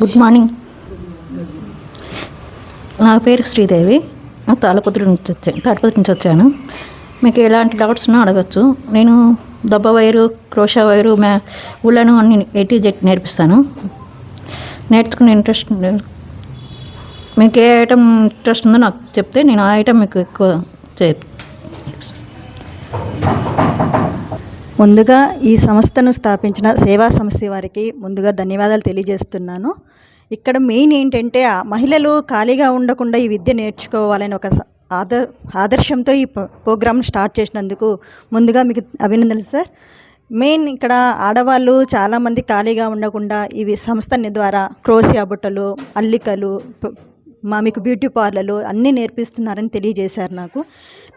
Good morning. నా పేరు శ్రీదేవి. తాళపత్రి నుంచి వచ్చాను తాడిపత్రి నుంచి వచ్చాను. మీకు ఎలాంటి డౌట్స్ ఉన్నా అడగచ్చు. నేను దెబ్బ వైరు క్రోషా వైరు మ్యా ఉళ్ళను అన్ని ఎయిటీ జెట్ నేర్పిస్తాను. నేర్చుకునే ఇంట్రెస్ట్ మీకు ఏ ఐటమ్ ఇంట్రెస్ట్ ఉందో నాకు చెప్తే నేను ఆ ఐటమ్ మీకు ఎక్కువ చే ముందుగా ఈ సంస్థను స్థాపించిన సేవా సంస్థ వారికి ముందుగా ధన్యవాదాలు తెలియజేస్తున్నాను. ఇక్కడ మెయిన్ ఏంటంటే మహిళలు ఖాళీగా ఉండకుండా ఈ విద్య నేర్చుకోవాలని ఒక స- ఆదర్ ఆదర్శంతో ఈ ప్రోగ్రామ్ స్టార్ట్ చేసినందుకు ముందుగా మీకు అభినందనలు సార్. మెయిన్ ఇక్కడ ఆడవాళ్ళు చాలామంది ఖాళీగా ఉండకుండా ఇవి సంస్థని ద్వారా క్రోసియా బుట్టలు అల్లికలు మా మీకు బ్యూటీ పార్లర్లు అన్నీ నేర్పిస్తున్నారని తెలియజేశారు నాకు.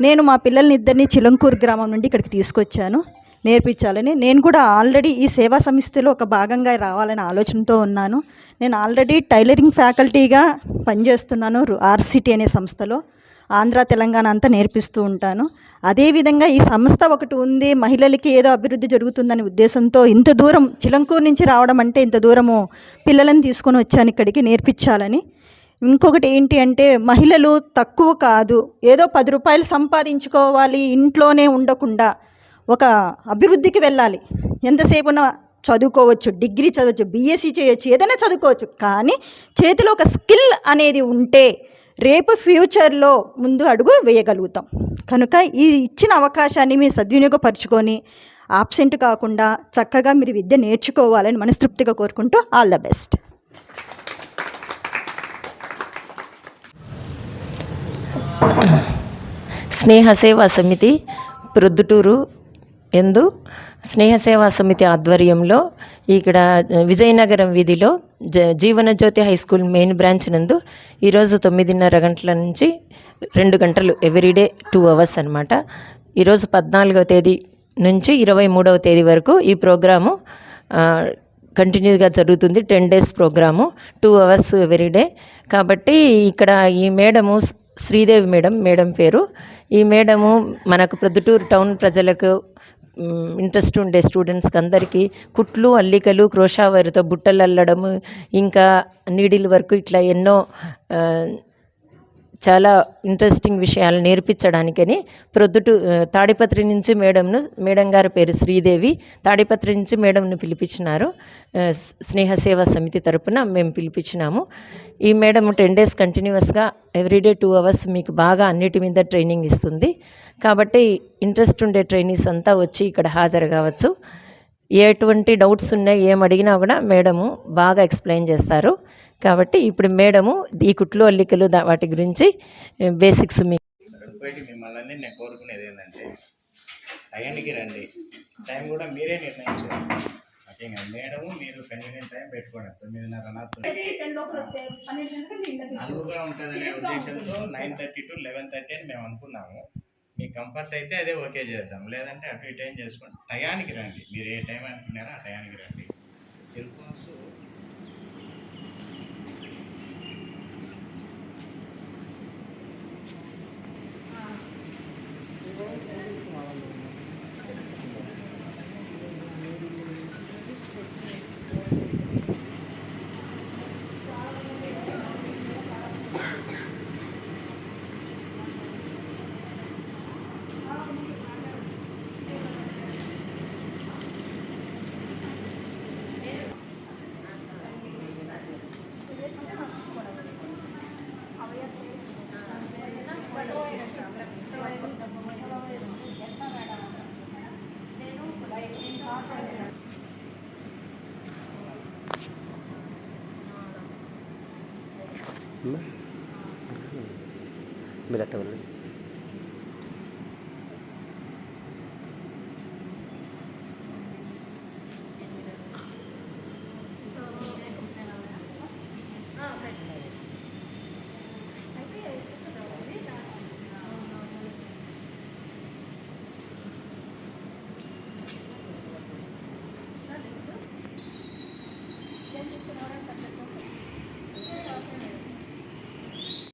నేను మా పిల్లల్ని ఇద్దరిని చిలంకూరు గ్రామం నుండి ఇక్కడికి తీసుకొచ్చాను. నేర్పించాలని. నేను కూడా ఆల్రెడీ ఈ సేవా సంస్థలో ఒక భాగంగా రావాలనే ఆలోచనతో ఉన్నాను. నేను ఆల్రెడీ టైలరింగ్ ఫ్యాకల్టీగా పనిచేస్తున్నాను ఆర్సిటీ అనే సంస్థలో. ఆంధ్ర తెలంగాణ అంతా నేర్పిస్తూ ఉంటాను. అదేవిధంగా ఈ సంస్థ ఒకటి ఉంది. మహిళలకి ఏదో అభివృద్ధి జరుగుతుందనే ఉద్దేశంతో ఇంత దూరం చిలంకూరు నుంచి రావడం అంటే ఇంత దూరము పిల్లలను తీసుకొని వచ్చాను ఇక్కడికి నేర్పించాలని. ఇంకొకటి ఏంటి అంటే మహిళలు తక్కువ కాదు. ఏదో పది రూపాయలు సంపాదించుకోవాలి ఇంట్లోనే ఉండకుండా ఒక అభివృద్ధికి వెళ్ళాలి. ఎంతసేపు ఉన్న చదువుకోవచ్చు డిగ్రీ చదవచ్చు బీఎస్సీ చేయొచ్చు ఏదైనా చదువుకోవచ్చు. కానీ చేతిలో ఒక స్కిల్ అనేది ఉంటే రేపు ఫ్యూచర్లో ముందు అడుగు వేయగలుగుతాం. కనుక ఈ ఇచ్చిన అవకాశాన్ని మీరు సద్వినియోగపరుచుకొని ఆబ్సెంట్ కాకుండా చక్కగా మీరు విద్య నేర్చుకోవాలని మనస్తృప్తిగా కోరుకుంటూ ఆల్ ద బెస్ట్. స్నేహ సేవా సమితి ప్రొద్దుటూరు ఎందు స్నేహ సేవా సమితి ఆధ్వర్యంలో ఇక్కడ విజయనగరం వీధిలో జ Jeevanajyothi high school main branch నందు ఈరోజు తొమ్మిదిన్నర గంటల నుంచి రెండు గంటలు ఎవ్రీడే టూ అవర్స్ అనమాట ఈరోజు పద్నాలుగవ తేదీ నుంచి ఇరవై మూడవ తేదీ వరకు ఈ ప్రోగ్రాము కంటిన్యూగా జరుగుతుంది. Ten days program two hours everyday. కాబట్టి ఇక్కడ ఈ మేడము శ్రీదేవి మేడం మేడం పేరు. ఈ మేడము మనకు ప్రొద్దుటూరు టౌన్ ప్రజలకు ఇంట్రెస్ట్ ఉండే స్టూడెంట్స్కి అందరికీ కుట్లు అల్లికలు క్రోషావారితో బుట్టలు అల్లడము ఇంకా నీడిల్ వర్క్ ఇట్లా ఎన్నో చాలా ఇంట్రెస్టింగ్ విషయాలు నేర్పించడానికని ప్రొద్దుటు తాడిపత్రి నుంచి మేడంను మేడం గారి పేరు శ్రీదేవి తాడిపత్రి నుంచి మేడంను పిలిపించినారు. స్నేహ సేవా సమితి తరపున మేము పిలిపించినాము. ఈ మేడం టెన్ డేస్ కంటిన్యూస్గా ఎవ్రీడే టూ అవర్స్ మీకు బాగా అన్నిటి మీద ట్రైనింగ్ ఇస్తుంది. కాబట్టి ఇంట్రెస్ట్ ఉండే ట్రైనీస్ అంతా వచ్చి ఇక్కడ హాజరు కావచ్చు. ఎటువంటి డౌట్స్ ఉన్నాయి ఏం అడిగినా కూడా మేడము బాగా ఎక్స్ప్లెయిన్ చేస్తారు. కాబట్టి ఇప్పుడు మేడము ఈ కుట్లు అల్లికలు వాటి గురించి బేసిక్స్ మీకు ఇంకోటి మిమ్మల్ని అందరినీ నేను కోరుకునేది ఏంటంటే టయానికి రండి. టైం కూడా మీరే నిర్ణయించారు. ఓకే మేడము మీరు కన్వీనియంట్ టైం పెట్టుకోండి. తొమ్మిదిన్నర నాతో నలుగురుగా ఉంటుందనే ఉద్దేశంతో nine thirty to eleven thirty అని మేము అనుకున్నాము. మీ కంఫర్ట్ అయితే అదే ఓకే చేద్దాం. లేదంటే అటు ఇటు ఏం చేసుకోండి. టయానికి రండి. మీరు ఏ టైం అనుకున్నారో ఆ టయానికి రండి. Cell phones ምን? አታውቅም